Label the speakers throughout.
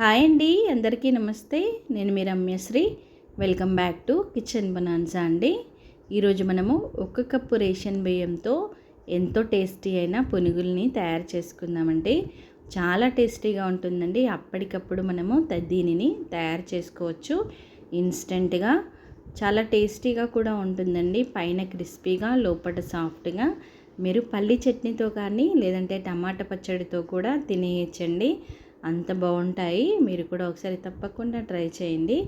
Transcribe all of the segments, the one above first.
Speaker 1: Hi అండి అందరికీ నమస్తే. నేను మీ Ramyashree. Welcome back to kitchen bonanza అండి. ఈరోజు మనము ఒక కప్పు రేషన్ బియ్యంతో ఎంతో టేస్టీ అయిన పునుగుల్ని తయారు చేసుకుందామండి. చాలా టేస్టీగా ఉంటుందండి. అప్పటికప్పుడు మనము దీనిని తయారు చేసుకోవచ్చు. ఇన్స్టెంట్గా చాలా టేస్టీగా కూడా ఉంటుందండి. పైన క్రిస్పీగా లోపల సాఫ్ట్గా. మీరు పల్లి చట్నీతో కానీ లేదంటే టమాటా పచ్చడితో కూడా తినేయచ్చండి. అంత బాగుంటాయి. మీరు కూడా ఒకసారి తప్పకుండా ట్రై చేయండి.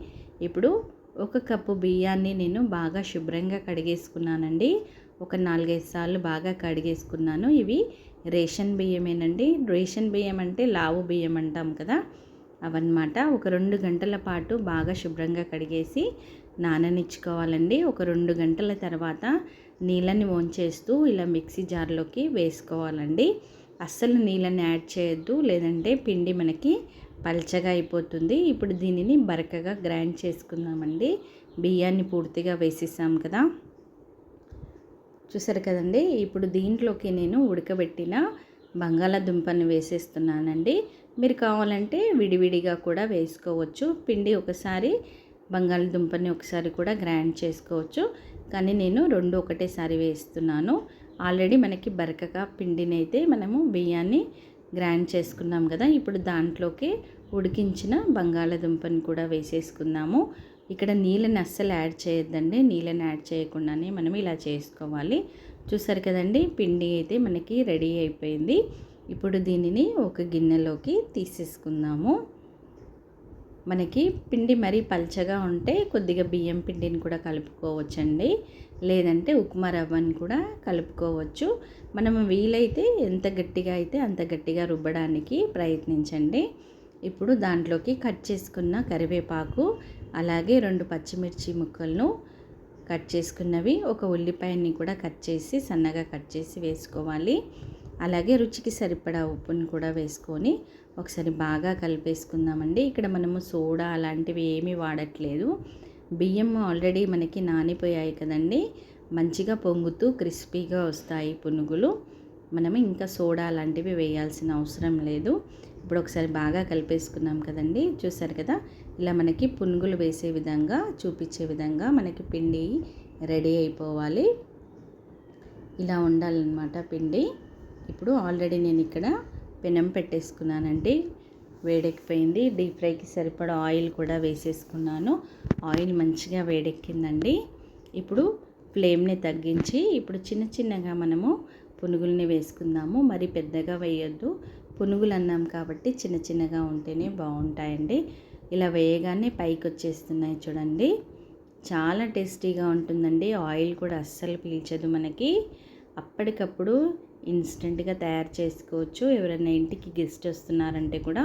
Speaker 1: ఇప్పుడు ఒక కప్పు బియ్యాన్ని నేను బాగా శుభ్రంగా కడిగేసుకున్నానండి. ఒక నాలుగైదు సార్లు బాగా కడిగేసుకున్నాను. ఇవి రేషన్ బియ్యమేనండి. రేషన్ బియ్యం అంటే లావు బియ్యం అంటాం కదా. అవన్నమాట. ఒక రెండు గంటల పాటు బాగా శుభ్రంగా కడిగేసి నాననిచ్చుకోవాలండి. ఒక రెండు గంటల తర్వాత నీళ్ళని వంచేస్తూ ఇలా మిక్సీ జార్లోకి వేసుకోవాలండి. అస్సలు నీళ్ళని యాడ్ చేయొద్దు. లేదంటే పిండి మనకి పల్చగా అయిపోతుంది. ఇప్పుడు దీనిని బరకగా గ్రైండ్ చేసుకుందామండి. బియ్యాన్ని పూర్తిగా వేసేసాం కదా. చూసారు కదండి? ఇప్పుడు దీంట్లోకి నేను ఉడకబెట్టిన బంగాళాదుంపని వేసేస్తున్నానండి. మీరు కావాలంటే విడివిడిగా కూడా వేసుకోవచ్చు. పిండి ఒకసారి బంగాళదుంపని ఒకసారి కూడా గ్రైండ్ చేసుకోవచ్చు. కానీ నేను రెండు ఒకటేసారి వేస్తున్నాను. ఆల్రెడీ మనకి బరకగా పిండిని అయితే మనము బియ్యాన్ని గ్రైండ్ చేసుకున్నాం కదా ఇప్పుడు దాంట్లోకి ఉడికించిన బంగాళదుంపని కూడా వేసేసుకుందాము. ఇక్కడ నీళ్ళని అస్సలు యాడ్ చేయొద్దండి నీళ్ళని యాడ్ చేయకుండానే మనం ఇలా చేసుకోవాలి. చూసారు కదండి పిండి అయితే మనకి రెడీ అయిపోయింది. ఇప్పుడు దీనిని ఒక గిన్నెలోకి తీసేసుకుందాము. మనకి పిండి మరీ పల్చగా ఉంటే కొద్దిగా బియ్యం పిండిని కూడా కలుపుకోవచ్చండి. లేదంటే ఉప్మా రవ్వని కూడా కలుపుకోవచ్చు. మనం వీలైతే ఎంత గట్టిగా అయితే అంత గట్టిగా రుబ్బడానికి ప్రయత్నించండి. ఇప్పుడు దాంట్లోకి కట్ చేసుకున్న కరివేపాకు అలాగే రెండు పచ్చిమిర్చి ముక్కలను కట్ చేసుకున్నవి. ఒక ఉల్లిపాయని కూడా కట్ చేసి సన్నగా కట్ చేసి వేసుకోవాలి. అలాగే రుచికి సరిపడా ఉప్పుని కూడా వేసుకొని ఒకసారి బాగా కలిపేసుకుందామండి. ఇక్కడ మనము సోడా అలాంటివి ఏమీ వాడట్లేదు. బియ్యం ఆల్రెడీ మనకి నానిపోయాయి కదండి. మంచిగా పొంగుతూ క్రిస్పీగా వస్తాయి పునుగులు. మనము ఇంకా సోడా లాంటివి వేయాల్సిన అవసరం లేదు. ఇప్పుడు ఒకసారి బాగా కలిపేసుకున్నాం కదండి. చూసారు కదా? ఇలా మనకి పునుగులు వేసే విధంగా చూపించే విధంగా మనకి పిండి రెడీ అయిపోవాలి. ఇలా ఉండాలన్నమాట పిండి. ఇప్పుడు ఆల్రెడీ నేను ఇక్కడ పెనం పెట్టేసుకున్నానండి. వేడెక్కిపోయింది. డీప్ ఫ్రైకి సరిపడా ఆయిల్ కూడా వేసేసుకున్నాను. ఆయిల్ మంచిగా వేడెక్కిందండి. ఇప్పుడు ఫ్లేమ్ని తగ్గించి ఇప్పుడు చిన్న చిన్నగా మనము పునుగుల్ని వేసుకుందాము. మరి పెద్దగా వేయొద్దు. పునుగులు అన్నాం కాబట్టి చిన్న చిన్నగా ఉంటేనే బాగుంటాయండి. ఇలా వేయగానే పైకి వచ్చేస్తున్నాయి చూడండి. చాలా టేస్టీగా ఉంటుందండి. ఆయిల్ కూడా అస్సలు పీల్చదు మనకి. అప్పటికప్పుడు ఇన్స్టెంట్గా తయారు చేసుకోవచ్చు. ఎవరైనా ఇంటికి గెస్ట్ వస్తున్నారంటే కూడా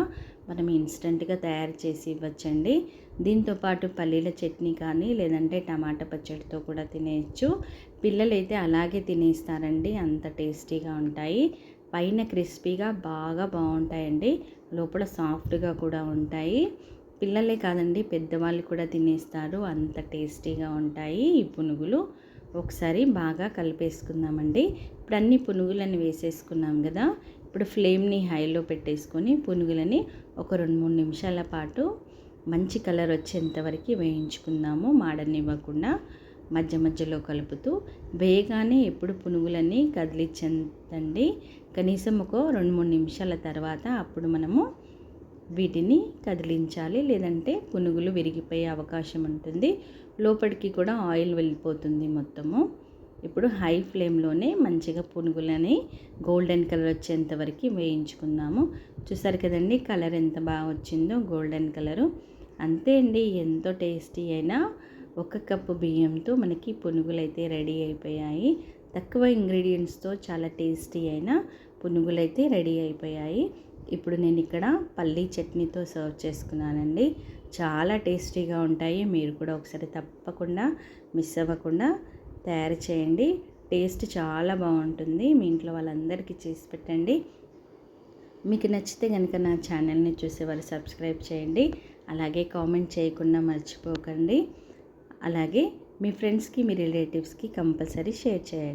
Speaker 1: మనం ఇన్స్టెంట్గా తయారు చేసి ఇవ్వచ్చండి. దీంతోపాటు పల్లీల చట్నీ కానీ లేదంటే టమాటా పచ్చడితో కూడా తినేయచ్చు. పిల్లలైతే అలాగే తినేస్తారండి. అంత టేస్టీగా ఉంటాయి. పైన క్రిస్పీగా బాగా బాగుంటాయండి. లోపల సాఫ్ట్గా కూడా ఉంటాయి. పిల్లలే కాదండి పెద్దవాళ్ళు కూడా తినేస్తారు. అంత టేస్టీగా ఉంటాయి ఈ పునుగులు. ఒకసారి బాగా కలిపేసుకుందామండి. ఇప్పుడు అన్ని పునుగులని వేసేసుకున్నాం కదా. ఇప్పుడు ఫ్లేమ్ని హైలో పెట్టేసుకొని పునుగులని ఒక రెండు మూడు నిమిషాల పాటు మంచి కలర్ వచ్చేంతవరకు వేయించుకుందాము. మాడనివ్వకుండా మధ్య మధ్యలో కలుపుతూ వేగానే ఎప్పుడు పునుగులన్నీ కదిలించండి. కనీసం ఒక రెండు మూడు నిమిషాల తర్వాత అప్పుడు మనము వీటిని కదిలించాలి లేదంటే పునుగులు విరిగిపోయే అవకాశం ఉంటుంది. లోపలికి కూడా ఆయిల్ వెళ్ళిపోతుంది మొత్తము. ఇప్పుడు హై ఫ్లేమ్లోనే మంచిగా పునుగులని గోల్డెన్ కలర్ వచ్చేంత వరకు వేయించుకుందాము. చూసారు కదండి కలర్ ఎంత బాగా వచ్చిందో గోల్డెన్ కలరు. అంతే అండి ఎంతో టేస్టీ అయినా ఒక కప్పు బియ్యంతో మనకి పునుగులు అయితే రెడీ అయిపోయాయి. తక్కువ ఇంగ్రీడియంట్స్తో చాలా టేస్టీ అయిన పునుగులు అయితే రెడీ అయిపోయాయి. ఇప్పుడు నేను ఇక్కడ పల్లీ చట్నీతో సర్వ్ చేసుకున్నానండి. చాలా టేస్టీగా ఉంటాయి. మీరు కూడా ఒకసారి తప్పకుండా మిస్ అవ్వకుండా తయారు చేయండి. టేస్ట్ చాలా బాగుంటుంది. మీ ఇంట్లో వాళ్ళందరికీ చేసి పెట్టండి. మీకు నచ్చితే కనుక నా ఛానల్ని చూసేవారు సబ్స్క్రైబ్ చేయండి. అలాగే కామెంట్ చేయకుండా మర్చిపోకండి. అలాగే మీ ఫ్రెండ్స్కి మీ రిలేటివ్స్కి కంపల్సరీ షేర్ చేయండి.